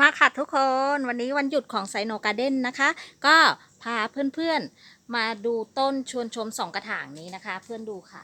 มาค่ะทุกคนวันนี้วันหยุดของไซโนการ์เด้นนะคะ ก็พาเพื่อนๆมาดูต้นชวนชมสองกระถางนี้นะคะ เพื่อนดูค่ะ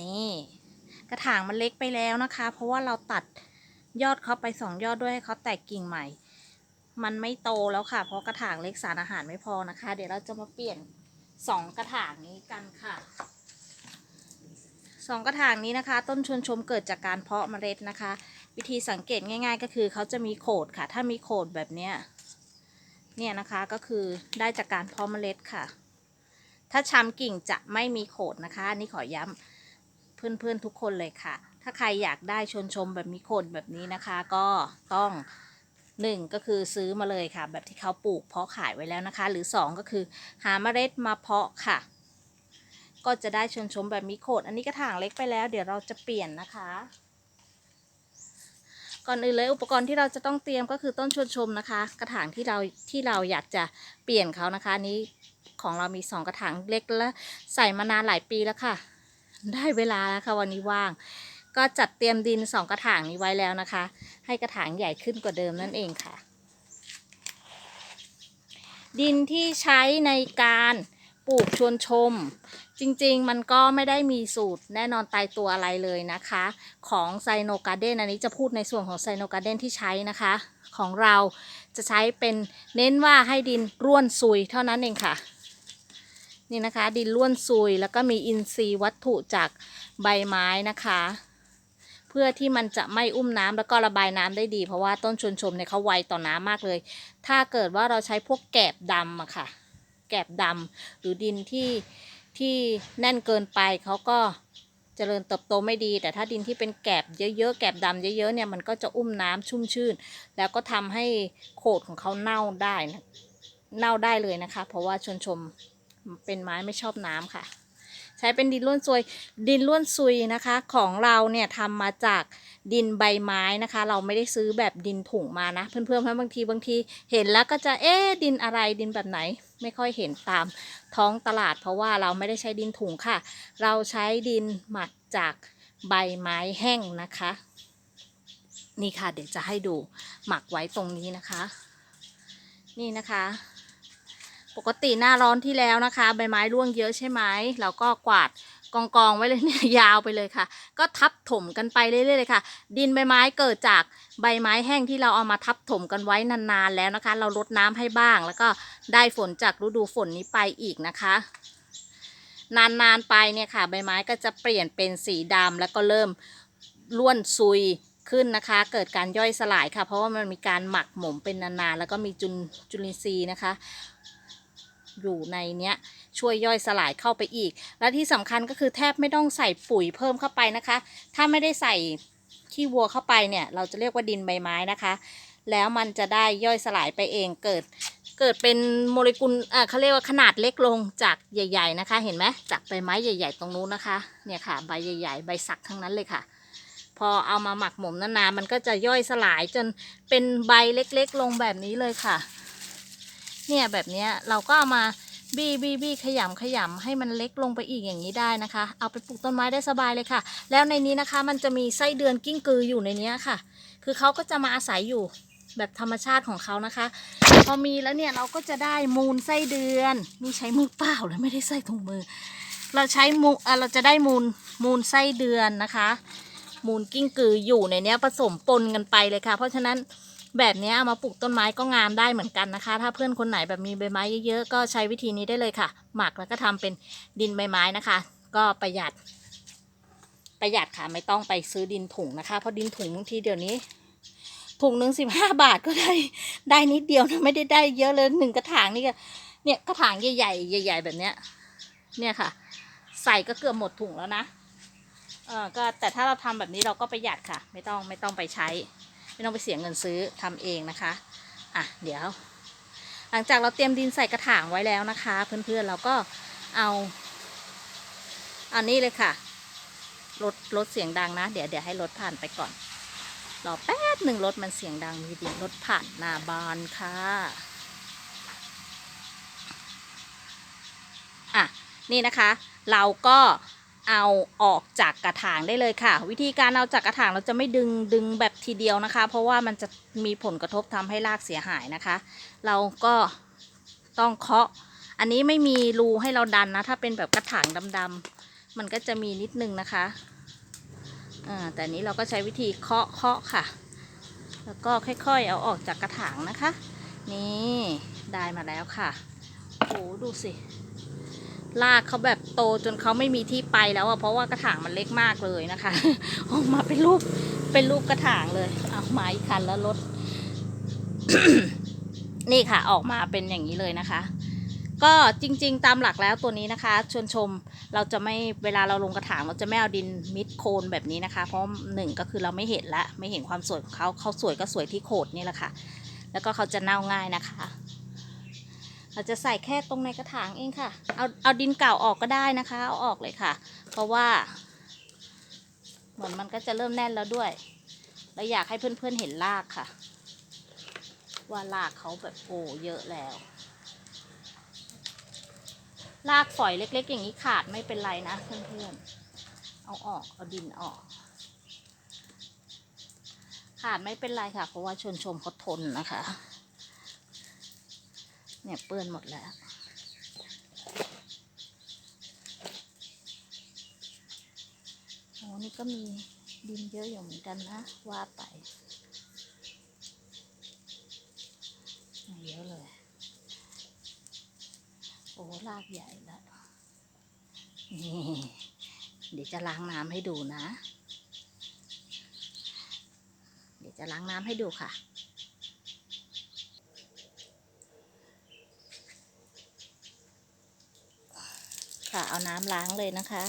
นี่ กระถางมันเล็กไปแล้วนะคะ เพราะว่าเราตัดยอดเขาไปสองยอดด้วยให้เขาแตกกิ่งใหม่ มันไม่โตแล้วค่ะ เพราะกระถางเล็กสารอาหารไม่พอนะคะ เดี๋ยวเราจะมาเปลี่ยนสองกระถางนี้กันค่ะสองกระถางนี้นะคะ ต้นชวนชมเกิดจากการเพาะเมล็ดนะคะ วิธีสังเกตง่าย ๆ ก็คือเขาจะมีโขดค่ะ ถ้ามีโขดแบบเนี้ยเนี่ยนะคะก็คือได้จากการเพาะเมล็ดค่ะ ถ้าชำกิ่งจะไม่มีโขดนะคะอันนี้ขอย้ำเพื่อนๆทุกคนเลยค่ะ ถ้าใครอยากได้ชนชมแบบมีโขดแบบนี้นะคะ ก็ต้องหนึ่งก็คือซื้อมาเลยค่ะ แบบที่เขาปลูกเพาะขายไว้แล้วนะคะ หรือสองก็คือหาเมล็ดมาเพาะค่ะ ก็จะได้ชนชมแบบมีโขดอันนี้กระถางเล็กไปแล้ว เดี๋ยวเราจะเปลี่ยนนะคะ ก่อนอื่นเลยอุปกรณ์ที่เราจะต้องเตรียมก็คือต้นชวนชมนะคะ กระถางที่เราที่เราอยากจะเปลี่ยนเขานะคะนนี้ของเรามีสองกระถางเล็กแล้วใส่มานานหลายปีแล้วค่ะ ได้เวลาแล้วค่ะวันนี้ว่าง ก็จัดเตรียมดินสองกระถางนี้ไว้แล้วนะคะ ให้กระถางใหญ่ขึ้นกว่าเดิมนั่นเองค่ะ ดินที่ใช้ในการ ปลูกชวนชม จริงๆ มันก็ไม่ได้มีสูตรแน่นอนตายตัวอะไรเลยนะคะ ของไซโนการ์เดนอันนี้จะพูดในส่วนของไซโนการ์เดนที่ใช้นะคะ ของเราจะใช้เป็นเน้นว่าให้ดินร่วนซุยเท่านั้นเองค่ะ นี่นะคะดินร่วนซุยแล้วก็มีอินทรีย์วัตถุจากใบไม้นะคะ เพื่อที่มันจะไม่อุ้มน้ำแล้วก็ระบายน้ำได้ดี เพราะว่าต้นชวนชมเนี่ยเขาไวต่อน้ำมากเลย ถ้าเกิดว่าเราใช้พวกแกบดำอะค่ะ แกบดำหรือดินที่ที่แน่นเกินไปเขาก็เจริญเติบโตไม่ดี แต่ถ้าดินที่เป็นแกบเยอะๆแกบดำเยอะๆเนี่ยมันก็จะอุ้มน้ำชุ่มชื่น แล้วก็ทำให้โขดของเขาเน่าได้นะเน่าได้เลยนะคะ เพราะว่าชนชมเป็นไม้ไม่ชอบน้ำค่ะ ช้เป็นดินล้วนซุย ดินล้วนซุยนะคะ ของเราเนี่ยทำมาจากดินใบไม้นะคะ เราไม่ได้ซื้อแบบดินถุงมานะ เพื่อนๆเพราะบางทีบางทีเห็นแล้วก็จะเอ๊ดินอะไรดินแบบไหน ไม่ค่อยเห็นตามท้องตลาด เพราะว่าเราไม่ได้ใช้ดินถุงค่ะ เราใช้ดินหมักจากใบไม้แห้งนะคะ นี่ค่ะเดี๋ยวจะให้ดูหมักไว้ตรงนี้นะคะ นี่นะคะ ปกติหน้าร้อนที่แล้วนะคะ ใบไม้ร่วงเยอะใช่ไหมเราก็กวาดกองกองไว้เลยเนี่ยยาวไปเลยค่ะ ก็ทับถมกันไปเรื่อยๆเลยค่ะ ดินใบไม้เกิดจากใบไม้แห้งที่เราเอามาทับถมกันไว้นานๆแล้วนะคะ เราลดน้ำให้บ้าง แล้วก็ได้ฝนจากฤดูฝนนี้ไปอีกนะคะ นานๆไปเนี่ยค่ะ ใบไม้ก็จะเปลี่ยนเป็นสีดำแล้วก็เริ่มร่วนซุยขึ้นนะคะ เกิดการย่อยสลายค่ะ เพราะว่ามันมีการหมักหมมเป็นนานๆแล้วก็มีจุลจุลินทรีย์นะคะ อยู่ในเนี้ยช่วยย่อยสลายเข้าไปอีก และที่สำคัญก็คือแทบไม่ต้องใส่ปุ๋ยเพิ่มเข้าไปนะคะ ถ้าไม่ได้ใส่ขี้วัวเข้าไปเนี่ยเราจะเรียกว่าดินใบไม้นะคะ แล้วมันจะได้ย่อยสลายไปเองเกิดเกิดเป็นโมเลกุลอ่าเขาเรียกว่าขนาดเล็กลงจากใหญ่ ๆนะคะ เห็นไหมจากใบไม้ใหญ่ ๆ ตรงนู้นนะคะ เนี่ยค่ะ ใบใหญ่ ๆ ใบสักทั้งนั้นเลยค่ะ พอเอามาหมักหมมนานๆมันก็จะย่อยสลายจนเป็นใบเล็ก ๆ ลงแบบนี้เลยค่ะ เนี่ยแบบเนี้ยเราก็เอามาบี้บี้บี้ขยำขยำให้มันเล็กลงไปอีกอย่างนี้ได้นะคะ เอาไปปลูกต้นไม้ได้สบายเลยค่ะ แล้วในนี้นะคะมันจะมีไส้เดือนกิ้งกืออยู่ในนี้ค่ะ คือเขาก็จะมาอาศัยอยู่แบบธรรมชาติของเขานะคะ พอมีแล้วเนี่ยเราก็จะได้มูลไส้เดือนนี่ใช้มือเปล่าเลยไม่ได้ใส่ถุงมือ เราใช้มูเออเราจะได้มูลมูลไส้เดือนนะคะ มูลกิ้งกืออยู่ในนี้ผสมปนกันไปเลยค่ะ เพราะฉะนั้น แบบนี้เอามาปลูกต้นไม้ก็งามได้เหมือนกันนะคะ ถ้าเพื่อนคนไหนแบบมีใบไม้เยอะๆก็ใช้วิธีนี้ได้เลยค่ะ หมักแล้วก็ทำเป็นดินใบไม้นะคะ ก็ประหยัด ประหยัดค่ะไม่ต้องไปซื้อดินถุงนะคะเพราะดินถุงบางทีเดี๋ยวนี้ถุงหนึ่งสิบห้าบาทก็ได้ได้นิดเดียวนะไม่ได้ได้เยอะเลยหนึ่งกระถางนี่ก็เนี่ยกระถางใหญ่ๆใหญ่ ๆ แบบเนี้ย เนี่ยค่ะ ใส่ก็เกือบหมดถุงแล้วนะเออก็แต่ถ้าเราทำแบบนี้เราก็ประหยัดค่ะ ไม่ต้องไม่ต้องไปใช้ ไม่ต้องไปเสียเงินซื้อทำเองนะคะ อะ เดี๋ยว หลังจากเราเตรียมดินใส่กระถางไว้แล้วนะคะ เพื่อนๆเราก็เอาอันนี้เลยค่ะลดลดเสียงดังนะ เดี๋ยวเดี๋ยวให้รถผ่านไปก่อนรอแป๊บหนึ่งรถมันเสียงดังมีดีรถผ่านหน้าบานค่ะอะนี่นะคะ เราก็ เอาออกจากกระถางได้เลยค่ะ วิธีการเอาจากกระถางเราจะไม่ดึงดึงแบบทีเดียวนะคะ เพราะว่ามันจะมีผลกระทบทำให้รากเสียหายนะคะ เราก็ต้องเคาะ อันนี้ไม่มีรูให้เราดันนะ ถ้าเป็นแบบกระถางดำๆมันก็จะมีนิดนึงนะคะอ่าแต่นี้เราก็ใช้วิธีเคาะเคาะค่ะ แล้วก็ค่อยๆ เอาออกจากกระถางนะคะ นี่ได้มาแล้วค่ะโอ้ดูสิ รากเขาแบบโตจนเขาไม่มีที่ไปแล้วอะเพราะว่ากระถางมันเล็กมากเลยนะคะออกมาเป็นรูปเป็นรูปกระถางเลยเอาไม้คันแล้วรถ นี่ค่ะ ออกมาเป็นอย่างนี้เลยนะคะ ก็จริง ๆ ตามหลักแล้วตัวนี้นะคะ ชวนชมเราจะไม่เวลาเราลงกระถางเราจะไม่เอาดินมิดโคนแบบนี้นะคะ เพราะหนึ่งก็คือเราไม่เห็นละไม่เห็นความสวยของเขาเขาสวยก็สวยที่โคนนี่แหละค่ะ แล้วก็เขาจะเน่าง่ายนะคะ เราจะใส่แค่ตรงในกระถางเองค่ะ เอาเอาดินเก่าออกก็ได้นะคะ เอาออกเลยค่ะ เพราะว่า เหมือนมันก็จะเริ่มแน่นแล้วด้วยแล้วอยากให้เพื่อนๆเห็นรากค่ะ ว่ารากเขาแบบโอ้เยอะแล้วรากฝอยเล็ก ๆ อย่างนี้ขาดไม่เป็นไรนะเพื่อนๆ เอาออกเอาดินออก ขาดไม่เป็นไรค่ะ เพราะว่าชวนชมเขาทนนะคะ เนี่ยเปื้อนหมดแล้วโอ้นี่ก็มีดินเยอะอยู่เหมือนกันนะ ว่าไปเยอะเลย โอ้ลากใหญ่แล้วนี่เดี๋ยวจะล้างน้ำให้ดูนะ เดี๋ยวจะล้างน้ำให้ดูค่ะ ค่ะ เอาน้ำล้างเลยนะคะ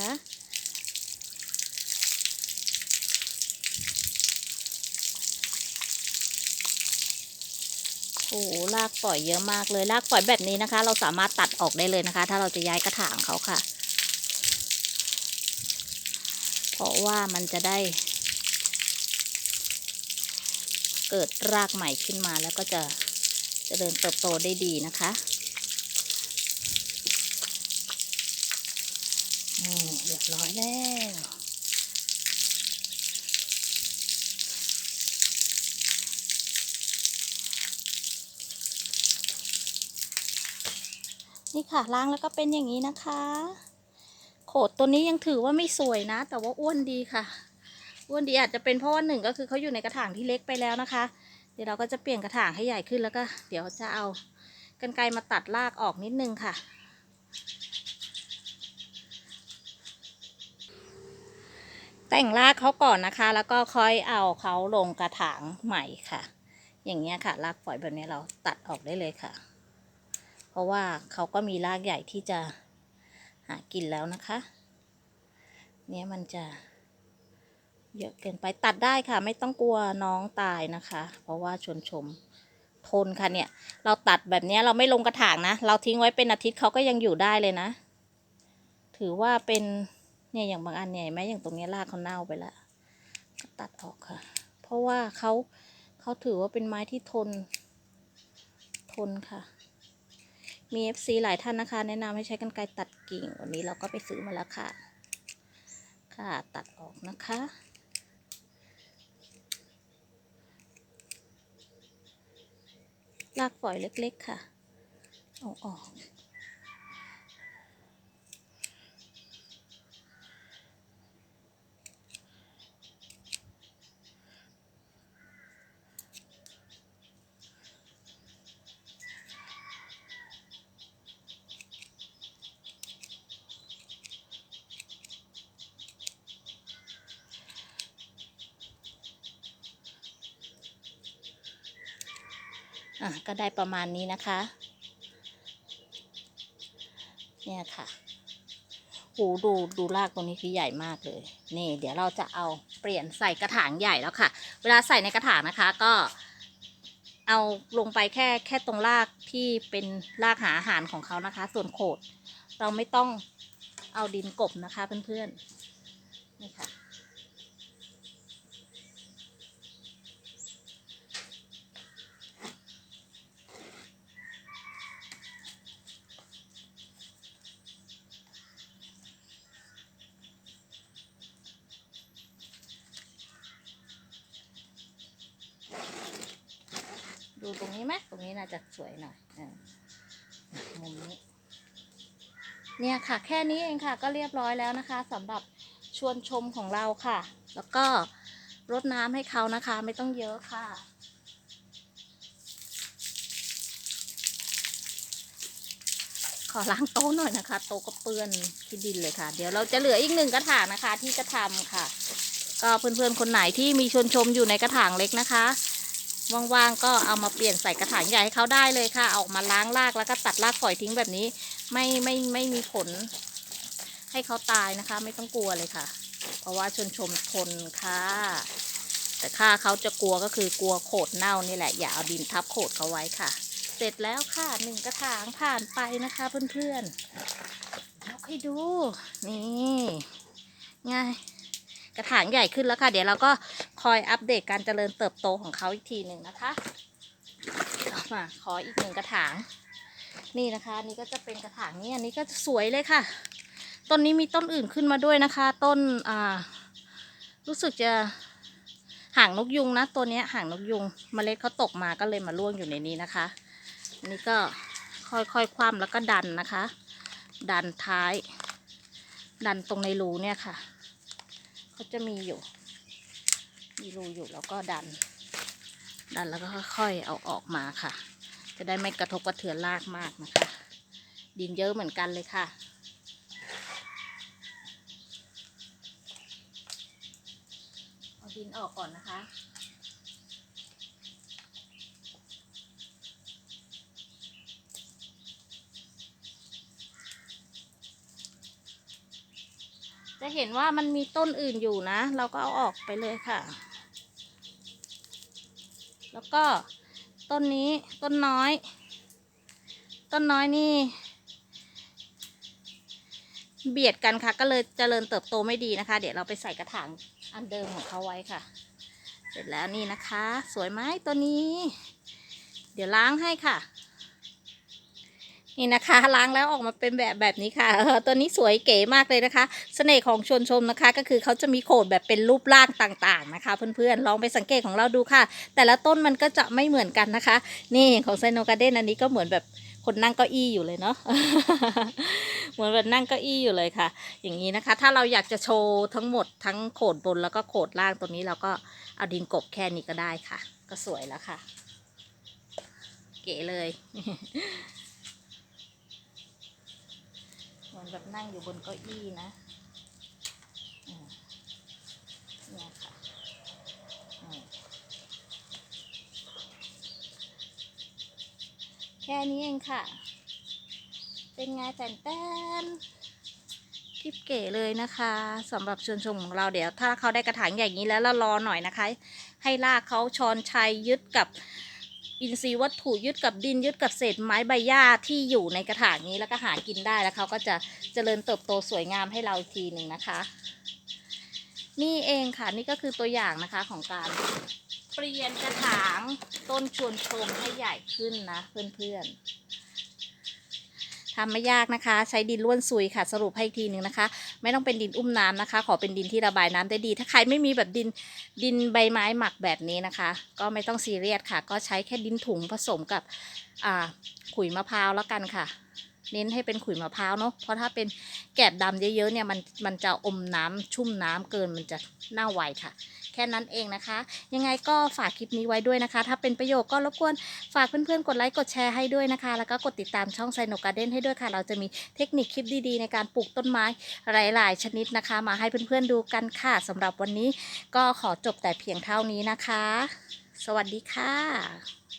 โอ้โหรากฝอยเยอะมากเลยรากฝอยแบบนี้นะคะ เราสามารถตัดออกได้เลยนะคะ ถ้าเราจะย้ายกระถางเขาค่ะ เพราะว่ามันจะได้ เกิดรากใหม่ขึ้นมาแล้วก็จะจะเจริญเติบโตได้ดีนะคะ นี่เรียบร้อยแล้วนี่ค่ะล้างแล้วก็เป็นอย่างนี้นะคะ โขดตัวนี้ยังถือว่าไม่สวยนะ แต่ว่าอ้วนดีค่ะ อ้วนดีอาจจะเป็นเพราะว่าหนึ่งก็คือเขาอยู่ในกระถางที่เล็กไปแล้วนะคะ เดี๋ยวเราก็จะเปลี่ยนกระถางให้ใหญ่ขึ้นแล้วก็ เดี๋ยวจะเอากันไกรมาตัดรากออกนิดนึงค่ะ แต่งรากเขาก่อนนะคะ แล้วก็ค่อยเอาเขาลงกระถางใหม่ค่ะ อย่างเงี้ยค่ะ รากฝอยแบบนี้เราตัดออกได้เลยค่ะ เพราะว่าเขาก็มีรากใหญ่ที่จะหากินแล้วนะคะ เนี่ยมันจะเยอะเกินไปตัดได้ค่ะ ไม่ต้องกลัวน้องตายนะคะ เพราะว่าชวนชมทนค่ะเนี่ย เราตัดแบบเนี้ยเราไม่ลงกระถางนะ เราทิ้งไว้เป็นอาทิตย์เขาก็ยังอยู่ได้เลยนะ ถือว่าเป็น เนี่ยอย่างบางอันเนี่ยไหมอย่างตรงนี้รากเขาเน่าไปแล้วตัดออกค่ะ เพราะว่าเขาเขาถือว่าเป็นไม้ที่ทน ทนค่ะ มี FC หลายท่านนะคะ แนะนำให้ใช้กรรไกรตัดกิ่ง วันนี้เราก็ไปซื้อมาแล้วค่ะ ค่ะตัดออกนะคะลากฝอยเล็กๆค่ะ เอาออก อะก็ได้ประมาณนี้นะคะ เนี่ยค่ะโอ้ดูดูรากตรงนี้คือใหญ่มากเลย นี่ เดี๋ยวเราจะเอาเปลี่ยนใส่กระถางใหญ่แล้วค่ะ เวลาใส่ในกระถางนะคะก็ เอาลงไปแค่แค่ตรงรากที่เป็นรากหาอาหารของเขานะคะ ส่วนโขด เราไม่ต้องเอาดินกบนะคะเพื่อนๆ ตรงนี้ไหมตรงนี้น่าจะสวยหน่อยอมุมนี้ เนี่ยค่ะ แค่นี้เองค่ะ ก็เรียบร้อยแล้วนะคะสำหรับชวนชมของเราค่ะ แล้วก็รดน้ำให้เขานะคะ ไม่ต้องเยอะค่ะขอล้างโต๊ะหน่อยนะคะ โต๊ะก็เปื้อนที่ดินเลยค่ะ เดี๋ยวเราจะเหลืออีกหนึ่งกระถางนะคะ ที่จะทำค่ะ ก็เพื่อนๆคนไหนที่มีชวนชมอยู่ในกระถางเล็กนะคะ ว่างๆก็เอามาเปลี่ยนใส่กระถางใหญ่ให้เขาได้เลยค่ะออกมาล้างรากแล้วก็ตัดรากฝอยทิ้งแบบนี้ ไม่ไม่ไม่มีผล ให้เขาตายนะคะ ไม่ต้องกลัวเลยค่ะ เพราะว่าชนชมทนค่ะ แต่ค่าเขาจะกลัวก็คือกลัวโขดเน่านี่แหละอย่าเอาดินทับโขดเขาไว้ค่ะ เสร็จแล้วค่ะหนึ่งกระถางผ่านไปนะคะเพื่อนๆแล้วให้ดูนี่ไงกระถางใหญ่ขึ้นแล้วค่ะ เดี๋ยวเราก็ คอยอัปเดตการเจริญเติบโตของเขาอีกทีหนึ่งนะคะมาขออีกหนึ่งกระถาง นี่นะคะนี่ก็จะเป็นกระถางนี้อันนี้ก็สวยเลยค่ะ ต้นนี้มีต้นอื่นขึ้นมาด้วยนะคะ ต้นอ่ารู้สึกจะหางนกยุงนะตัวนี้หางนกยุงเมล็ดเขาตกมาก็เลยมาร่วงอยู่ในนี้นะคะอันนี้ก็ค่อยๆคว่ำแล้วก็ดันนะคะ ดันท้าย ดันตรงในรูเนี่ยค่ะเขาจะมีอยู่ มีรูอยู่แล้วก็ดัน ดันแล้วก็ค่อยๆเอาออกมาค่ะ จะได้ไม่กระทบกระเทือนรากมากนะคะ ดินเยอะเหมือนกันเลยค่ะเอาดินออกก่อนนะคะ จะเห็นว่ามันมีต้นอื่นอยู่นะ เราก็เอาออกไปเลยค่ะ แล้วก็ต้นนี้ต้นน้อย ต้นน้อยนี่ เบียดกันค่ะ ก็เลยเจริญเติบโตไม่ดีนะคะ เดี๋ยวเราไปใส่กระถางอันเดิมของเขาไว้ค่ะ เสร็จแล้วนี่นะคะ สวยไหมตัวนี้ เดี๋ยวล้างให้ค่ะ นี่นะคะล้างแล้วออกมาเป็นแบบแบบนี้ค่ะตัวนี้สวยเก๋มากเลยนะคะเสน่ห์ของชวนชมนะคะ ก็คือเขาจะมีโขดแบบเป็นรูปร่างต่างๆนะคะ เพื่อนๆลองไปสังเกตของเราดูค่ะ แต่ละต้นมันก็จะไม่เหมือนกันนะคะ นี่ของไซโนการ์เดนอันนี้ก็เหมือนแบบคนนั่งเก้าอี้อยู่เลยเนาะเหมือนแบบนั่งเก้าอี้อยู่เลยค่ะ อย่างนี้นะคะ ถ้าเราอยากจะโชว์ทั้งหมดทั้งโขดบนแล้วก็โขดล่างตัวนี้เราก็เอาดินกบแค่นี้ก็ได้ค่ะ ก็สวยแล้วค่ะ เก๋เลย เหมือน แบบนั่งอยู่บนเก้าอี้นะเนี่ยค่ะแค่นี้เองค่ะ เป็นไงแตนแตนคลิปเก๋เลยนะคะสำหรับชวนชมของเราเดี๋ยว ถ้าเขาได้กระถางอย่างนี้แล้วเรารอหน่อยนะคะ ให้รากเขาชอนชัยยึดกับ อินทรีย์วัตถุยึดกับดินยึดกับเศษไม้ใบหญ้าที่อยู่ในกระถางนี้แล้วก็หากินได้แล้วเขาก็จะเจริญเติบโตสวยงามให้เราอีกทีหนึ่งนะคะ นี่เองค่ะนี่ก็คือตัวอย่างนะคะของการเปลี่ยนกระถางต้นชวนชมให้ใหญ่ขึ้นนะเพื่อนๆ ทำไม่ยากนะคะ ใช้ดินล้วนซุยค่ะ สรุปให้อีกทีหนึ่งนะคะ ไม่ต้องเป็นดินอุ้มน้ำนะคะ ขอเป็นดินที่ระบายน้ำได้ดี ถ้าใครไม่มีแบบดินดินใบไม้หมักแบบนี้นะคะ ก็ไม่ต้องซีเรียสค่ะ ก็ใช้แค่ดินถุงผสมกับอ่าขุยมะพร้าวแล้วกันค่ะ เน้นให้เป็นขุยมะพร้าวเนาะเพราะถ้าเป็นแกบดำเยอะๆเนี่ยมันมันจะอมน้ำชุ่มน้ำเกินมันจะเน่าไวค่ะ แค่นั้นเองนะคะ ยังไงก็ฝากคลิปนี้ไว้ด้วยนะคะ ถ้าเป็นประโยชน์ก็รบกวนฝากเพื่อนๆ กดไลค์กดแชร์ให้ด้วยนะคะ แล้วก็กดติดตามช่องไซโนการ์เด้นให้ด้วยค่ะ เราจะมีเทคนิคคลิปดีๆ ในการปลูกต้นไม้หลาย ๆ ชนิดนะคะ มาให้เพื่อนๆดูกันค่ะสำหรับวันนี้ก็ขอจบแต่เพียงเท่านี้นะคะ สวัสดีค่ะ